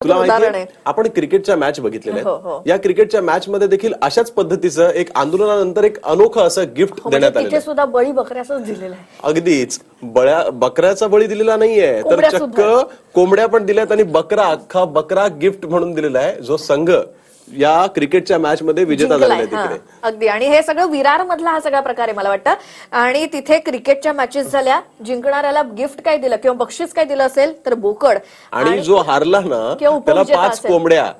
तुला आहे आपण क्रिकेटच्या मॅच बघितलेल्या हो, हो. आहेत या क्रिकेटच्या मॅच मध्ये देखील अशाच पद्धतीचं एक आंदोलनानंतर एक अनोखं असं गिफ्ट हो, म्हणजे देण्यात आलेलं तिथे आहे. सुद्धा बळी बकऱ्याचाच दिलेला आहे अगदीच बळ्या बकऱ्याचा बळी दिलेला नाहीये तर कोंबड्या चक्क सुद्धा. कोंबड्या पण दिल्यात आणि बकरा अख्खा बकरा गिफ्ट म्हणून दिलेला आहे जो संघ या क्रिकेटच्या मॅच मध्ये विजेता झालेला आहे. तिकडे. अगदी. आणि हे सगळं विरार मधला हा सगळा प्रकार आहे मला वाटतं. आणि तिथे क्रिकेटच्या मॅचेस झाल्या. जिंकणाऱ्याला गिफ्ट काय दिलं किंवा बक्षीस काय दिलं असेल तर बोकड. आणि जो हारला ना किंवा त्याला पाच. कोंबड्या.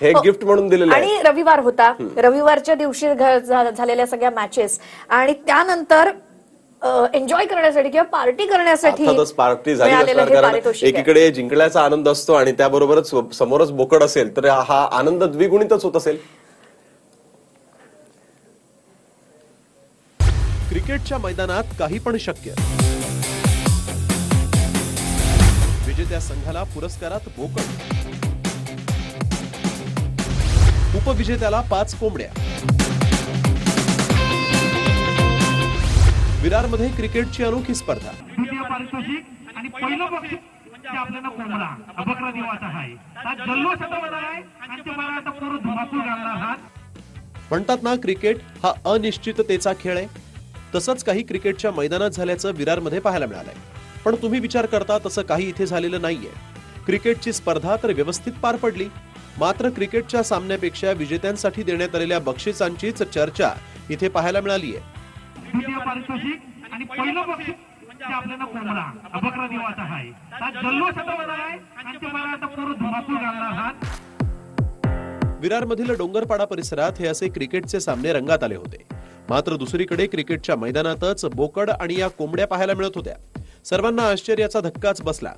हे हो. गिफ्ट म्हणून दिलेलं आणि रविवार होता. रविवारच्या दिवशी झालेल्या सगळ्या मॅचेस. आणि त्यानंतर एन्जॉय करण्यासाठी किंवा पार्टी करण्यासाठी अर्थातच पार्टी झाली मिळालेलं असणार हे कारण पारितोषिक आहे. एकीकडे जिंकण्याचा आनंद असतो आणि त्याबरोबरच समोरच बोकड असेल तर हा आनंद द्विगुणितच होत असेल. क्रिकेटच्या मैदानात काही पण शक्य. विजेत्या संघाला पुरस्कारात बोकड. उपविजेत्याला पाच कोंबड्या. विरारमध्ये क्रिकेटची अनोखी स्पर्धा. आणि पहिलं म्हणजे आपल्याला कोंबडा अबकरा देवाचा आहे. जल्लोष आता होणार आहे आणि ते मला आता पूर्ण धुमाकूळ घालणार म्हणतात ना क्रिकेट हा अनिश्चिततेचा खेळ आहे. तसंच काही क्रिकेटच्या मैदानात झाल्याचं विरारमध्ये पाहायला मिळालंय. पण तुम्ही विचार करता तसं काही इथे झालेलं नाहीये. क्रिकेटची स्पर्धा तर व्यवस्थित पार पडली. मात्र क्रिकेटच्या सामन्यापेक्षा विजेत्यांसाठी देण्यात आलेल्या बक्षिसांचीच चर्चा इथे पाहायला मिळालीय. द्वितीय पारितोषिक आणि पहिलं बक्षीस म्हणजे आपल्याला कोंबडा अबकरा देवाचा आहे जल्लोष आता आहे आणि ते मला आता पूर्ण धुमाकूळ घालणार आहात. विरारमधील डोंगरपाडा परिसरात हे असे क्रिकेटचे सामने रंगात आले होते. मात्र दुसरीकडे क्रिकेटच्या मैदानातच बोकड आणि या कोंबड्या पाहायला मिळत होत्या. सर्वांना आश्चर्याचा धक्काच बसला.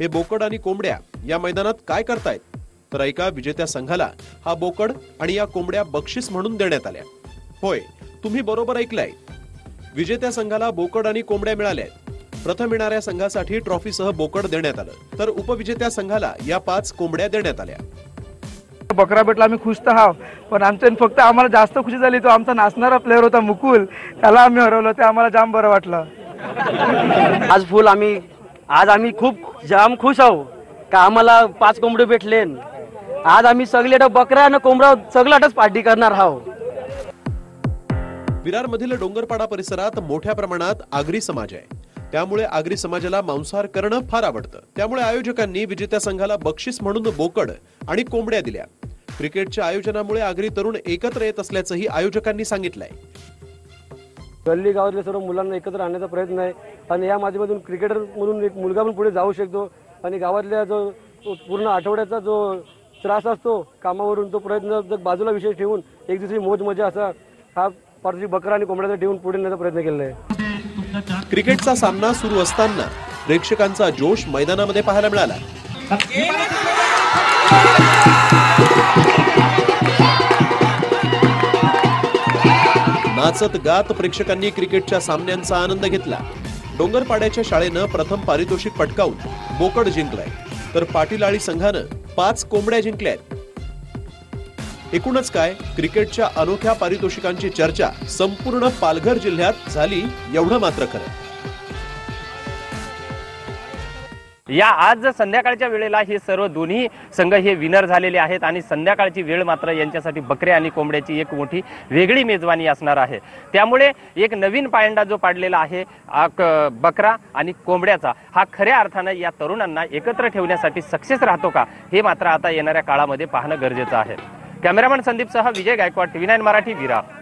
हे बोकड आणि कोंबड्या या मैदानात काय करतायत? तर ऐका विजेत्या संघाला हा बोकड आणि या कोंबड्या बक्षीस म्हणून देण्यात आल्या. होय तुम्ही बरोबर ऐकलंय. विजेत्या संघाला बोकड आणि कोंबड्या मिळाल्या आहेत. प्रथम येणाऱ्या संघासाठी ट्रॉफीसह बोकड देण्यात आलं. तर उपविजेत्या संघाला या पाच कोंबड्या देण्यात आल्या. बकरा भेटला आम्ही खुश तर हाव पण आमच्या फक्त आम्हाला जास्त खुशी झाली तो आमचा नाचणारा प्लेअर होता मुकुल. त्याला आम्ही हरवलं ते आम्हाला जाम बरं वाटलं. आज फुल आम्ही आज आम्ही खूप जाम खुश आहो. का आम्हाला पाच कोंबडे भेटले. आज आम्ही सगळे बकरा आणि कोंबडा सगळ्यातच पार्टी करणार आहो विरारमधील डोंगरपाडा परिसरात मोठ्या प्रमाणात आगरी समाज आहे. त्यामुळे आगरी समाजाला मांसाहार करणं फार आवडतं. त्यामुळे आयोजकांनी विजेत्या संघाला बक्षीस म्हणून बोकड आणि कोंबड्या दिल्या. क्रिकेटच्या आयोजनामुळे आगरी तरुण एकत्र येत असल्याचंही आयोजकांनी सांगितलंय. गल्ली गावातल्या सर्व मुलांना एकत्र आणण्याचा प्रयत्न आहे. आणि या माध्यमातून क्रिकेटर म्हणून एक मुलगा पण पुढे जाऊ शकतो. आणि गावातल्या जो पूर्ण आठवड्याचा जो त्रास असतो कामावरून तो प्रयत्न जर बाजूला विषय ठेवून एक दुसरी मोज मजा असा हा पारशी बकरा आणि कोंबड्याचा ठेवून पुढे नेण्याचा प्रयत्न केलेला आहे. क्रिकेटचा सामना सुरू असताना प्रेक्षकांचा जोश मैदानामध्ये पाहायला मिळाला. नाचत गात प्रेक्षकांनी क्रिकेटच्या सामन्यांचा आनंद घेतला. डोंगरपाड्याच्या शाळेनं प्रथम पारितोषिक पटकावून बोकड जिंकलाय. तर पाटील आळी संघानं पाच कोंबड्या जिंकल्यात. एकूणच काय? क्रिकेटच्या अनोख्या पारितोषिकांची चर्चा संपूर्ण पालघर जिल्ह्यात झाली एवढं मात्र खरं. या आज संध्याकाळच्या वेळेला हे सर्व दोन्ही संघ हे विनर झालेले आहेत आणि संध्याकाळची वेळ मात्र यांच्यासाठी बकऱ्या आणि कोंबड्याची एक मोठी वेगळी मेजवानी असणार आहे. त्यामुळे एक नवीन पायंडा जो पाडलेला आहे बकरा आणि कोंबड्याचा हा खऱ्या अर्थानं या तरुणांना एकत्र ठेवण्यासाठी सक्सेस राहतो का हे मात्र आता येणाऱ्या काळामध्ये पाहणं गरजेचं आहे. कॅमेरामॅन संदीपसह विजय गायकवाड टीव्ही नाईन मराठी विरार